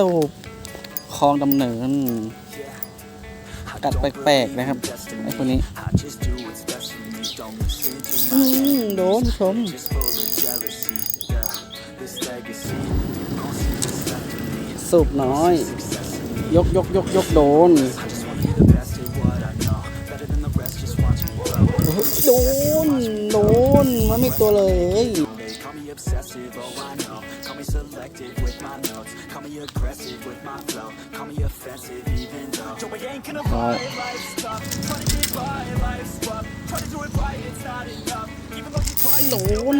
สูบคลองดำเนิน กัดแปลกๆนะครับ ไอ้คนนี้อืมโดนชมสูบน้อย ยกยกยกยกโดน โดน โดน มันไม่ตัวเลย me obsessive, oh I know Call me selective with my notes Call me aggressive with my flow Call me offensive even though Yo, I ain't gonna lie, life's tough Trying to get by, life's rough Try to do it right, it's not enough Even though you try, โดน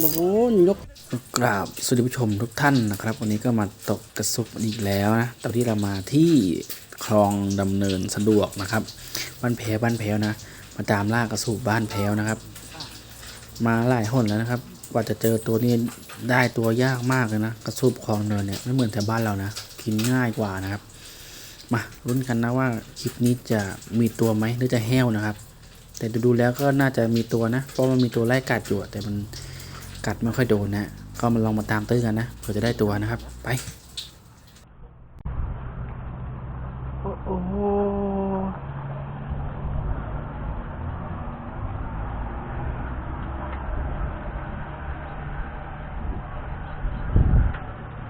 โดนยกกราบสวัสดีผู้ชมทุกท่านนะครับ วันนี้ก็มาตกกระสุบอีกแล้วนะตอนที่เรามาที่คลองดำเนินสะดวกนะครับ บ้านแพ้วบ้านแพ้วนะ มาตามล่ากระสุบบ้านแพ้วนะครับ มาหลายหนแล้วนะครับ กว่าจะเจอตัวนี้ได้ตัวยากมากเลยนะกระสุบคลองเนินเนี่ยไม่เหมือนแถวบ้านเรานะกินง่ายกว่านะครับ มาลุ้นกันนะว่าคลิปนี้จะมีตัวไหมหรือจะแห้วนะครับ แต่ดูๆแล้วก็น่าจะมีตัวนะ เพราะมันมีตัวไล่กัดอยู่แต่มันกัดไม่ค่อยโดนนะก็มาลองมาตามตื้อกันนะเผื่อจะได้ตัวนะครับ ไป โอ้โห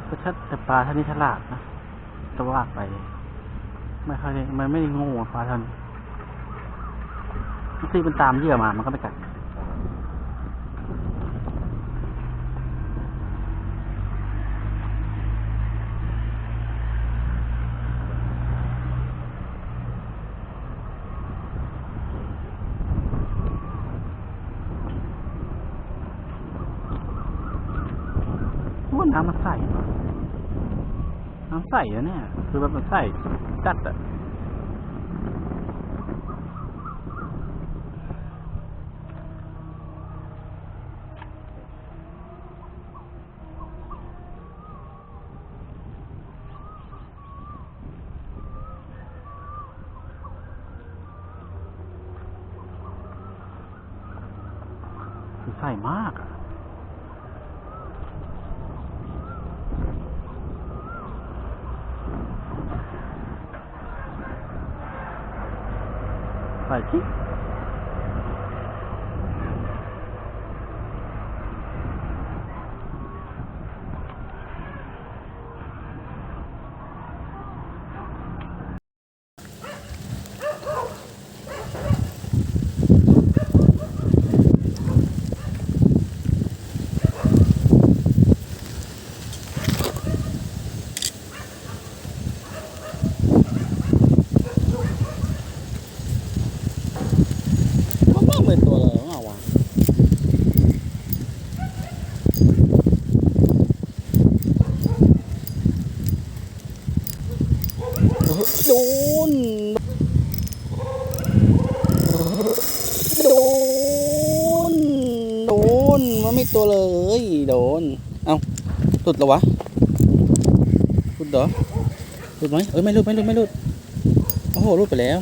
ก็ชัดแต่ปลาท่านี้ฉลาดนะแตว่าไป ไม่ค่อยมันไม่ได้โง่อะปลาท่านบางทีมันตามเหยื่อมามันก็ไม่กัดว่าน้ำมันใส ว่ะน้ำใสอะเนี่ย คือแบบมันใสจัดอะคือใสมากอะ ใส่ที่มันบ้าเหมือนตัวเลยเหรอวะโดน โดน โด นมันไม่ตัวเลย โดน เอาหลุดแล้ววะหลุดเหรอหลุดไหมเอ้ยไม่หลุดไม่หลุดไม่หลุดโอ้โหหลุดไปแล้ว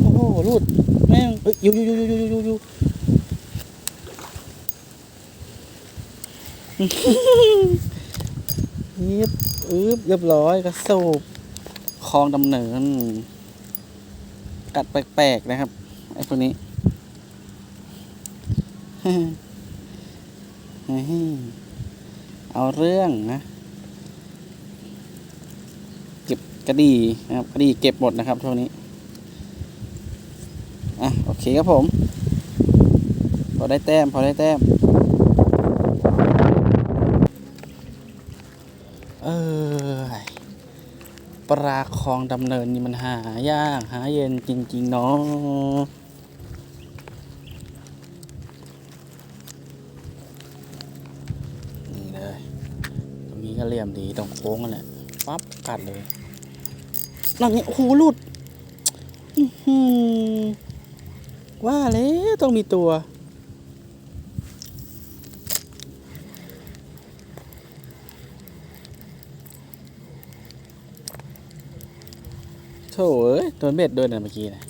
โอ้โหหลุดแม่งเอ้ยอยู่อยู่อยู่อยู่อยู่อยู่อยู่เรียบอึบเรียบร้อยกระสูบคลองดำเนินกัดแปลกๆนะครับไอ้พวกนี้ เอาเรื่องนะเก็บกระดีนะครับกระดีเก็บหมดนะครับช่วงนี้อะโอเคครับผม พอได้แต้ม พอได้แต้ม เออปลาคลองดำเนินนี่มันหายาก หาเย็นจริง ๆ เนาะนี่เลย ตรงนี้ก็เหลี่ยมดี ตรงโค้งนั่นแหละปั๊บกัดเลยนั่นไงโอ้โหหลุดว่าแล้วต้องมีตัว โถ่เอ้ยโดนเบ็ดโดนะเมื่อกี้นะ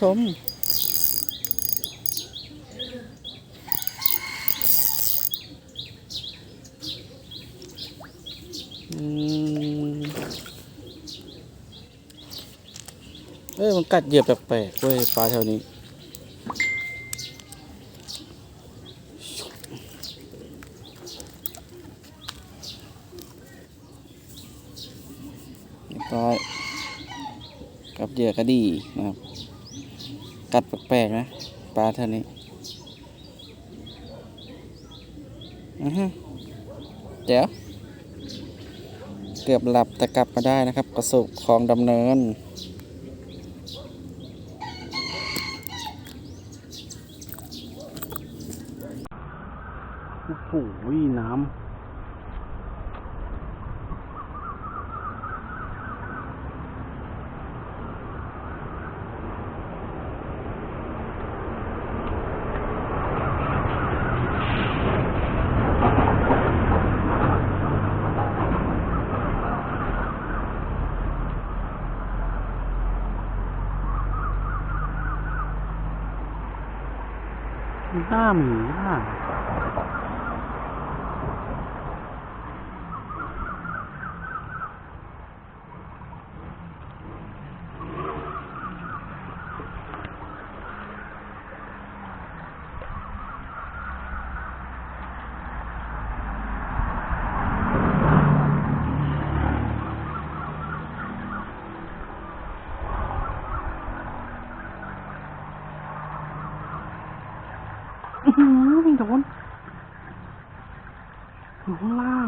ชม เอ้ยมันกัดเหยียบแปลกๆเว้ยปลาแถวนี้เรียบร้อยกับเหยื่อก็ดีนะครับ กัดแปลกๆนะ ปลาเท่านี้อือฮึเดี๋ยว เกือบหลับแต่กลับมาได้นะครับกระสุกคลองดำเนิน โอ้โหน้ำ หน้า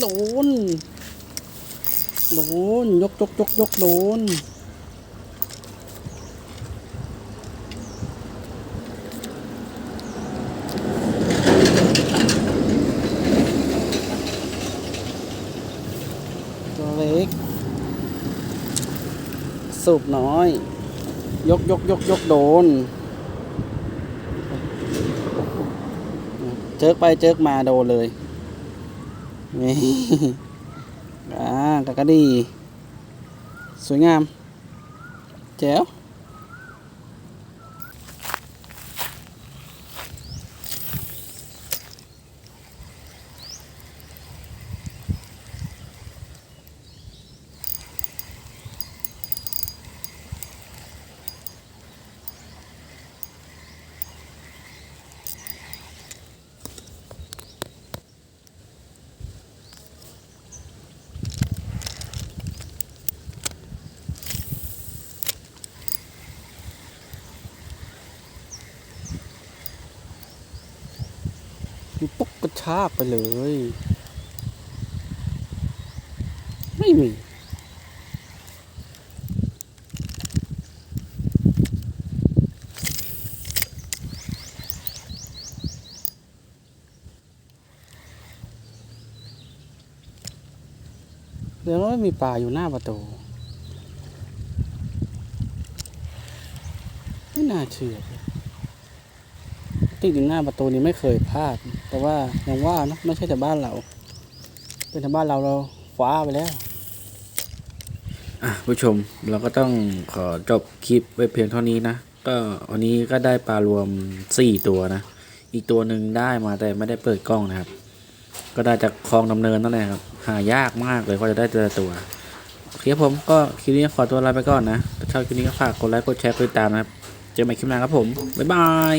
โดน โดน ยกยกยกยกโดน ตัวเล็ก สูบน้อย ยกยกยกยกโดน เจิกไปเจิกมาโดนเลย นี่อ่ากะกะดี สวยงามแจ๋ว ชากไปเลย ไม่มี เดี๋ยวไม่มีปลาอยู่หน้าประตู ไม่น่าเชื่อติดอยู่หน้าประตูนี้ไม่เคยพลาด แต่ว่ายังว่านะไม่ใช่แต่บ้านเรา เป็นแต่บ้านเราเราคว้าไปแล้วอะผู้ชมเราก็ต้องขอจบคลิปไว้เพียงเท่านี้นะ ก็วันนี้ก็ได้ปลารวมสี่ตัวนะ อีกตัวหนึ่งได้มาแต่ไม่ได้เปิดกล้องนะครับ ก็ได้จากคลองดำเนินนั่นแหละครับ หายากมากเลยกว่าจะได้แต่ละตัวโอเคผมก็คลิปนี้ขอตัวลาไปก่อนนะถ้าชอบคลิปนี้ก็ฝากกดไลค์กดแชร์กดติดตามนะครับ เจอกันใหม่คลิปหน้าครับผม บ๊ายบาย